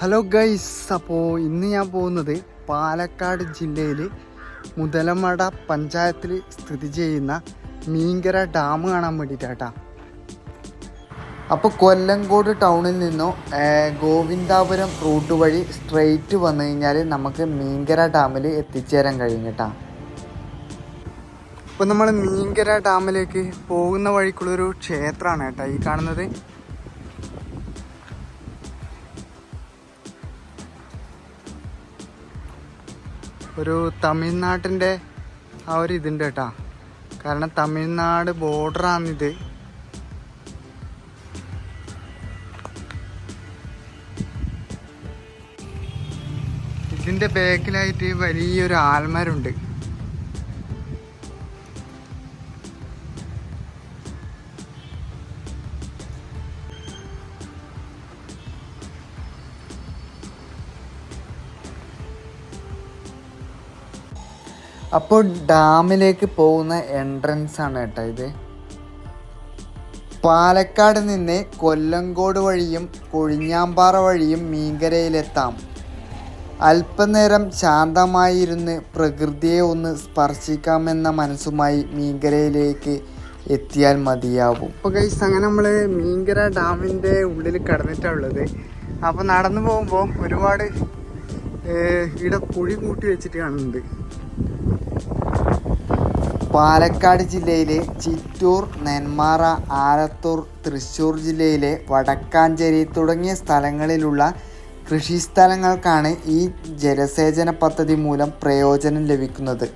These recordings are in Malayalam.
ഹലോ ഗൈസ് അപ്പോൾ ഇന്ന് ഞാൻ പോകുന്നത് പാലക്കാട് ജില്ലയിൽ മുതലമട പഞ്ചായത്തിൽ സ്ഥിതി ചെയ്യുന്ന മീങ്കര ഡാം കാണാൻ വേണ്ടിയിട്ടാട്ടാ അപ്പോൾ കൊല്ലങ്കോട് ടൗണിൽ നിന്നോ ഗോവിന്ദാപുരം റൂട്ട് വഴി സ്ട്രെയിറ്റ് വന്നു കഴിഞ്ഞാൽ നമുക്ക് മീങ്കര ഡാമിൽ എത്തിച്ചേരാൻ കഴിയും കേട്ടാ അപ്പോൾ നമ്മൾ മീങ്കര ഡാമിലേക്ക് പോകുന്ന വഴിക്കുള്ളൊരു ക്ഷേത്രമാണ് കേട്ടോ ഈ കാണുന്നത്. ഒരു തമിഴ്നാട്ടിന്റെ ആ ഒരു ഇതുണ്ട് കേട്ടാ. കാരണം തമിഴ്നാട് ബോർഡറാണിത് ഇതിന്റെ ബാക്കിലായിട്ട് വലിയൊരു ആൽമരമുണ്ട്. അപ്പോൾ ഡാമിലേക്ക് പോകുന്ന എൻട്രൻസ് ആണ് കേട്ടോ ഇത്. പാലക്കാട് നിന്ന് കൊല്ലങ്കോട് വഴിയും കൊഴിഞ്ഞാമ്പാറ വഴിയും മീങ്കരയിലെത്താം അല്പനേരം ശാന്തമായിരുന്ന് പ്രകൃതിയെ ഒന്ന് സ്പർശിക്കാമെന്ന മനസ്സുമായി മീങ്കരയിലേക്ക് എത്തിയാൽ മതിയാവും. അപ്പോൾ ഗൈസ് അങ്ങനെ നമ്മൾ മീങ്കര ഡാമിന്റെ ഉള്ളിൽ കിടന്നിട്ടാണ് ഉള്ളത്. അപ്പോൾ നടന്നു പോകുമ്പോൾ ഒരുപാട് ഇവിടെ കുഴി കൂട്ടി വെച്ചിട്ട് കാണുന്നുണ്ട്. പാലക്കാട് ജില്ലയിലെ ചിറ്റൂർ നെന്മാറ ആലത്തൂർ തൃശ്ശൂർ ജില്ലയിലെ വടക്കാഞ്ചേരി തുടങ്ങിയ സ്ഥലങ്ങളിലുള്ള കൃഷിസ്ഥലങ്ങൾക്കാണ് ഈ ജലസേചന പദ്ധതി മൂലം പ്രയോജനം ലഭിക്കുന്നത്.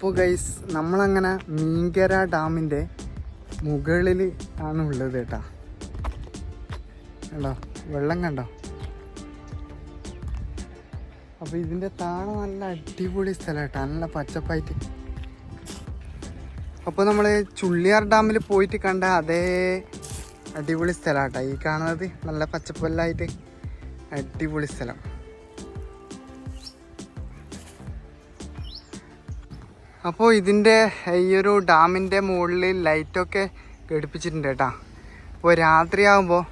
അപ്പോൾ ഗൈസ് നമ്മളങ്ങനെ മീങ്കര ഡാമിന്റെ മുകളിൽ ആണ് ഉള്ളത് കേട്ടാ. കണ്ടോ? വെള്ളം കണ്ടോ? അപ്പോൾ ഇതിന്റെ താണ നല്ല അടിപൊളി സ്ഥലം കേട്ടോ. നല്ല പച്ചപ്പായിട്ട്. അപ്പോൾ നമ്മൾ ചുള്ളിയാർ ഡാമിൽ പോയിട്ട് കണ്ട അതേ അടിപൊളി സ്ഥലം കേട്ടോ. ഈ കാണുന്നത് നല്ല പച്ചപ്പല്ലായിട്ട് അടിപൊളി സ്ഥലം. അപ്പോൾ ഇതിന്റെ ഈ ഒരു ഡാമിന്റെ മുകളിൽ ലൈറ്റൊക്കെ ഘടിപ്പിച്ചിട്ടുണ്ട് കേട്ടോ. അപ്പോൾ രാത്രിയാകുമ്പോൾ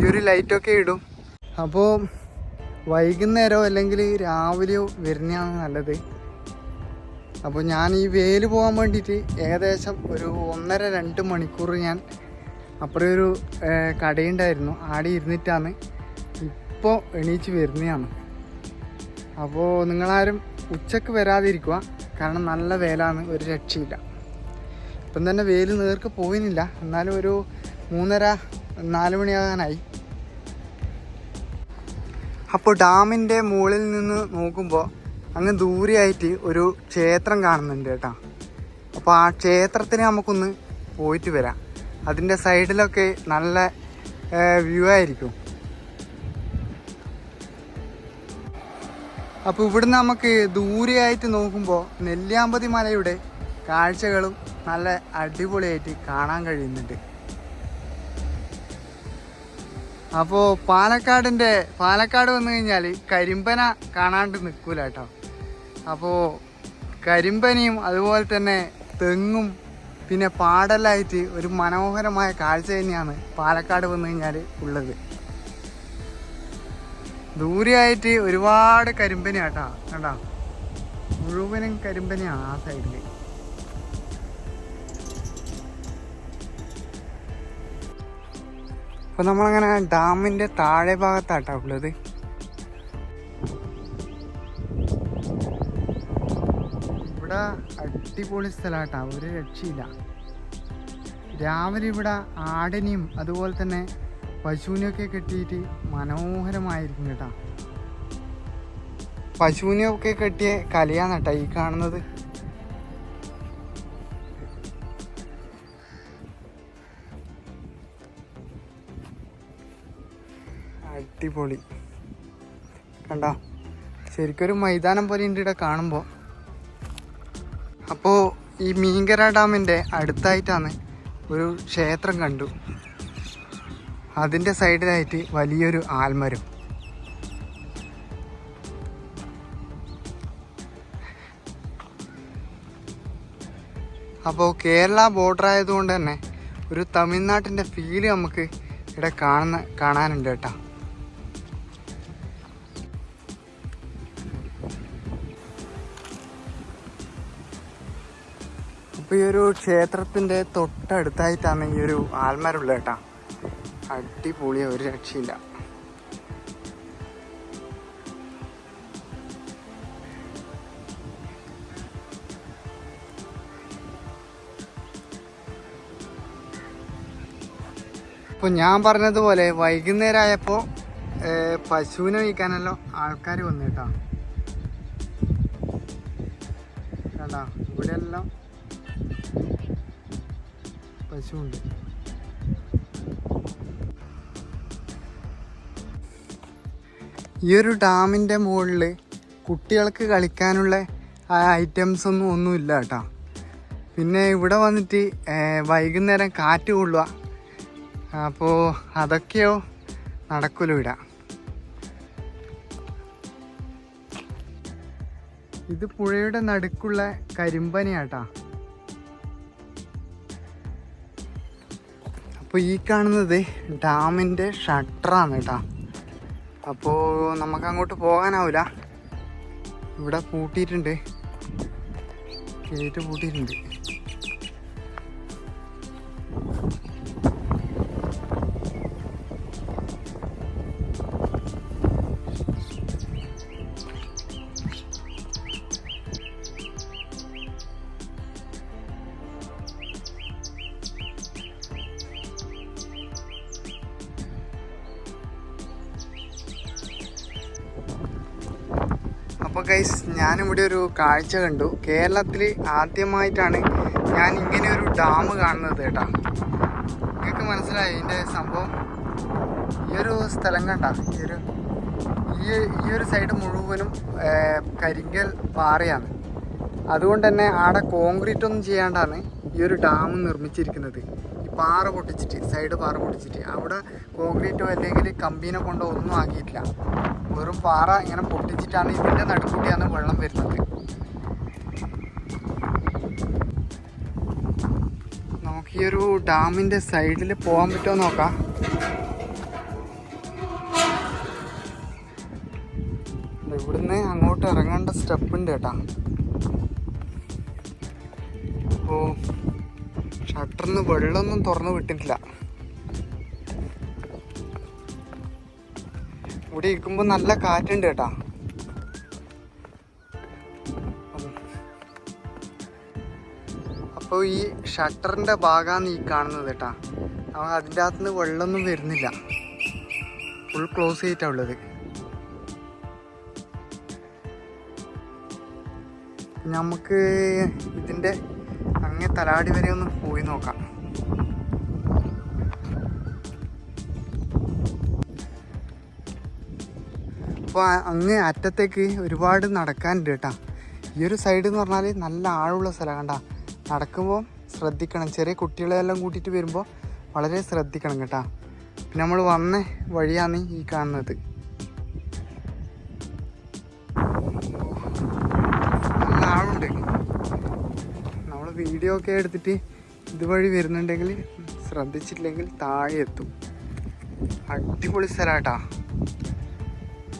ഈ ഒരു ലൈറ്റൊക്കെ ഇടും. അപ്പോൾ വൈകുന്നേരമോ അല്ലെങ്കിൽ രാവിലെയോ വരുന്നതാണ് നല്ലത്. അപ്പോൾ ഞാൻ ഈ വെയിൽ പോകാൻ വേണ്ടിയിട്ട് ഏകദേശം ഒരു ഒന്നര രണ്ട് മണിക്കൂർ ഞാൻ അപ്പുറം ഒരു കടയുണ്ടായിരുന്നു. ആടെ ഇരുന്നിട്ടാണ് ഇപ്പോൾ എണീച്ച് വരുന്നതാണ്. അപ്പോൾ നിങ്ങളാരും ഉച്ചയ്ക്ക് വരാതിരിക്കുക. കാരണം നല്ല വേലാണ് ഒരു രക്ഷയില്ല. ഇപ്പം തന്നെ വെയിൽ നേർക്ക് പോയിനില്ല എന്നാലും ഒരു മൂന്നര നാല് മണിയാകാനായി. അപ്പോൾ ഡാമിന്റെ മുകളിൽ നിന്ന് നോക്കുമ്പോൾ അങ്ങ് ദൂരെയായിട്ട് ഒരു ക്ഷേത്രം കാണുന്നുണ്ട് കേട്ടോ. അപ്പോൾ ആ ക്ഷേത്രത്തിന് നമുക്കൊന്ന് പോയിട്ട് വരാം. അതിന്റെ സൈഡിലൊക്കെ നല്ല വ്യൂ ആയിരിക്കും. അപ്പോൾ ഇവിടുന്ന് നമുക്ക് ദൂരെയായിട്ട് നോക്കുമ്പോൾ നെല്ലിയാമ്പതി മലയുടെ കാഴ്ചകളും നല്ല അടിപൊളിയായിട്ട് കാണാൻ കഴിയുന്നുണ്ട്. അപ്പോൾ പാലക്കാടിന്റെ പാലക്കാട് വന്നു കഴിഞ്ഞാൽ കരിമ്പന കാണാണ്ട് നിൽക്കൂല കേട്ടോ അപ്പോൾ കരിമ്പനയും അതുപോലെ തന്നെ തെങ്ങും പിന്നെ പാടലായിട്ട് ഒരു മനോഹരമായ കാഴ്ച തന്നെയാണ് പാലക്കാട് വന്നു കഴിഞ്ഞാൽ ഉള്ളത്. ദൂരെയായിട്ട് ഒരുപാട് കരിമ്പനി കേട്ടോ കണ്ടോ? മുഴുവനും കരിമ്പനിയാണ് ആ സൈഡിൽ അപ്പൊ നമ്മളങ്ങനെ ഡാമിന്റെ താഴെ ഭാഗത്താട്ടാ ഉള്ളത്. ഇവിടെ അടിപൊളി സ്ഥലമാട്ടാ ഒരു രക്ഷയില്ല. രാവിലെ ഇവിടെ ആടിനെയും അതുപോലെ തന്നെ പശുവിനെയൊക്കെ കെട്ടിയിട്ട് മനോഹരമായിരിക്കും കേട്ടാ. പശുവിനെയൊക്കെ കെട്ടിയ കലയാണ് കേട്ടോ ഈ കാണുന്നത്. അടിപൊളി. കണ്ടോ ശരിക്കൊരു മൈതാനം പോലെ ഉണ്ട് ഇവിടെ കാണുമ്പോൾ അപ്പോൾ ഈ മീങ്കര ഡാമിന്റെ അടുത്തായിട്ടാണ് ഒരു ക്ഷേത്രം കണ്ടു. അതിന്റെ സൈഡിലായിട്ട് വലിയൊരു ആൽമരം. അപ്പോൾ കേരള ബോർഡർ ആയതുകൊണ്ട് തന്നെ ഒരു തമിഴ്നാട്ടിന്റെ ഫീൽ നമുക്ക് ഇവിടെ കാണുന്ന കാണാനുണ്ട് കേട്ടോ. അപ്പോൾ ഈ ഒരു ക്ഷേത്രത്തിന്റെ തൊട്ടടുത്തായിട്ടാണ് ഈ ഒരു ആൽമരമുള്ളത് കേട്ടോ. അടിപൊളിയ ഒരു രക്ഷയില്ല. അപ്പോൾ ഞാൻ പറഞ്ഞതുപോലെ വൈകുന്നേരം ആയപ്പോൾ പശുവിനെ വിൽക്കാനല്ലോ ആൾക്കാർ വന്നു കേട്ടോ. എല്ലാം പശുവുണ്ട്. ഈ ഒരു ഡാമിന്റെ മുകളിൽ കുട്ടികൾക്ക് കളിക്കാനുള്ള ഐറ്റംസ് ഒന്നും ഒന്നുമില്ല കേട്ടോ. പിന്നെ ഇവിടെ വന്നിട്ട് വൈകുന്നേരം കാറ്റ് കൊള്ളുക. അപ്പോൾ അതൊക്കെയോ നടക്കുമല്ലോ ഇവിടെ. ഇത് പുഴയുടെ നടുക്കുള്ള കരിമ്പനയാട്ടാ അപ്പോൾ ഈ കാണുന്നത് ഡാമിന്റെ ഷട്ടറാണ് കേട്ടോ. അപ്പോൾ നമുക്ക് അങ്ങോട്ട് പോകാനാവില്ല ഇവിടെ പൂട്ടിയിട്ടുണ്ട്. ഗേറ്റ് പൂട്ടിയിട്ടുണ്ട്. അപ്പോൾ ഗൈസ് ഞാനിവിടെ ഒരു കാഴ്ച കണ്ടു. കേരളത്തിൽ ആദ്യമായിട്ടാണ് ഞാൻ ഇങ്ങനെ ഒരു ഡാം കാണുന്നത് കേട്ടോ. നിങ്ങൾക്ക് മനസ്സിലായി ഇതിന്റെ സംഭവം? ഈ ഒരു സ്ഥലം കണ്ട? ഈ ഒരു ഈ ഈ ഒരു സൈഡ് മുഴുവനും കരിങ്കൽ പാറയാണ്. അതുകൊണ്ട് തന്നെ ആടെ കോൺക്രീറ്റ് ഒന്നും ചെയ്യാണ്ടാണ് ഈ ഒരു ഡാം നിർമ്മിച്ചിരിക്കുന്നത്. ഈ പാറ പൊട്ടിച്ചിട്ട് സൈഡ് പാറ പൊട്ടിച്ചിട്ട്. അവിടെ കോൺക്രീറ്റോ അല്ലെങ്കിൽ കമ്പീനെ കൊണ്ടോ ഒന്നും ആക്കിയിട്ടില്ല. വെറും പാറ ഇങ്ങനെ പൊട്ടിച്ചിട്ടാണ് ഇതിന്റെ നടുക്കൂടിയാണ് വെള്ളം വരുന്നത്. നമുക്ക് ഈ ഒരു ഡാമിന്റെ സൈഡിൽ പോകാൻ പറ്റുമോ നോക്കാം. ഇവിടുന്ന് അങ്ങോട്ട് ഇറങ്ങേണ്ട സ്റ്റെപ്പ് ഉണ്ട് കേട്ടാ. അപ്പോൾ ഷട്ടറിന്ന് വെള്ളമൊന്നും തുറന്നു വിട്ടിട്ടില്ല. ഇവിടെ ഇരിക്കുമ്പോൾ നല്ല കാറ്റുണ്ട് കേട്ടാ. അപ്പോൾ ഈ ഷട്ടറിന്റെ ഭാഗമാണ് ഈ കാണുന്നത് കേട്ടാ. അപ്പോൾ അതിന്റെ അകത്തുനിന്ന് വെള്ളമൊന്നും വരുന്നില്ല. ഫുൾ ക്ലോസ് ചെയ്തിട്ടാണ് ഉള്ളത്. നമുക്ക് ഇതിന്റെ അങ്ങേ തലാടി വരെ ഒന്ന് പോയി നോക്കാം. അപ്പോൾ അങ്ങ് അറ്റത്തേക്ക് ഒരുപാട് നടക്കാനുണ്ട് കേട്ടോ. ഈ ഒരു സൈഡ് എന്ന് പറഞ്ഞാൽ നല്ല ആഴമുള്ള സ്ഥലം കണ്ട. നടക്കുമ്പോൾ ശ്രദ്ധിക്കണം. ചെറിയ കുട്ടികളെല്ലാം കൂട്ടിയിട്ട് വരുമ്പോൾ വളരെ ശ്രദ്ധിക്കണം കേട്ടോ. പിന്നെ നമ്മൾ വന്ന വഴിയാണ് ഈ കാണുന്നത്. നല്ല ആഴമുണ്ട്. നമ്മൾ വീഡിയോ ഒക്കെ എടുത്തിട്ട് ഇതുവഴി വരുന്നുണ്ടെങ്കിൽ ശ്രദ്ധിച്ചില്ലെങ്കിൽ താഴെ എത്തും. അടിപൊളി സ്ഥലം ഇത്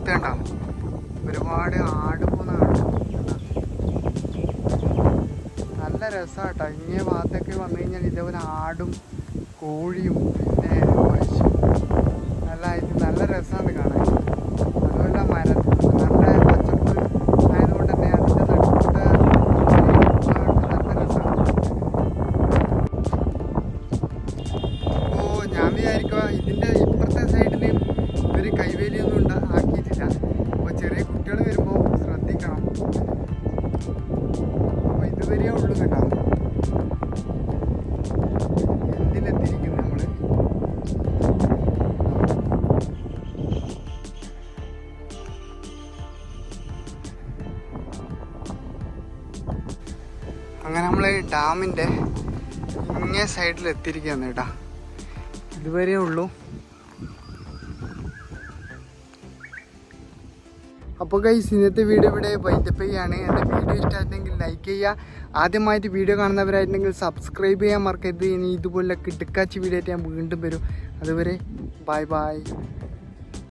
കണ്ടോ ഒരുപാട് ആട് പോകുന്ന നല്ല രസമാട്ടോ ഇങ്ങനെ ഭാഗത്തൊക്കെ വന്നു കഴിഞ്ഞാൽ ഇതേപോലെ ആടും കോഴിയും പിന്നെ പശു നല്ല നല്ല രസമാണ് കാണാൻ. അതുമല്ല മരം ഇതുവരെയേ ഉള്ളൂ കേട്ടോ. എന്തിലെത്തിയിരിക്കുന്നു നമ്മൾ അങ്ങനെ നമ്മൾ ഡാമിന്റെ ഇങ്ങേ സൈഡിൽ എത്തിയിരിക്കുകയാണ് കേട്ടാ. ഇതുവരെ ഉള്ളൂ. അപ്പോൾ ഗൈസ് ഇന്നത്തെ വീഡിയോ ഇവിടെ വൈദ്യപ്പയ്യാണ് എന്റെ വീഡിയോ ഇഷ്ടമായിട്ടുണ്ടെങ്കിൽ ലൈക്ക് ചെയ്യുക. ആദ്യമായിട്ട് വീഡിയോ കാണുന്നവരായിട്ടുണ്ടെങ്കിൽ സബ്സ്ക്രൈബ് ചെയ്യാൻ മറക്കരുത്. ഇനി ഇതുപോലെ കിടക്കാച്ചി വീഡിയോ ആയിട്ട് ഞാൻ വീണ്ടും വരും. അതുവരെ ബൈ ബൈ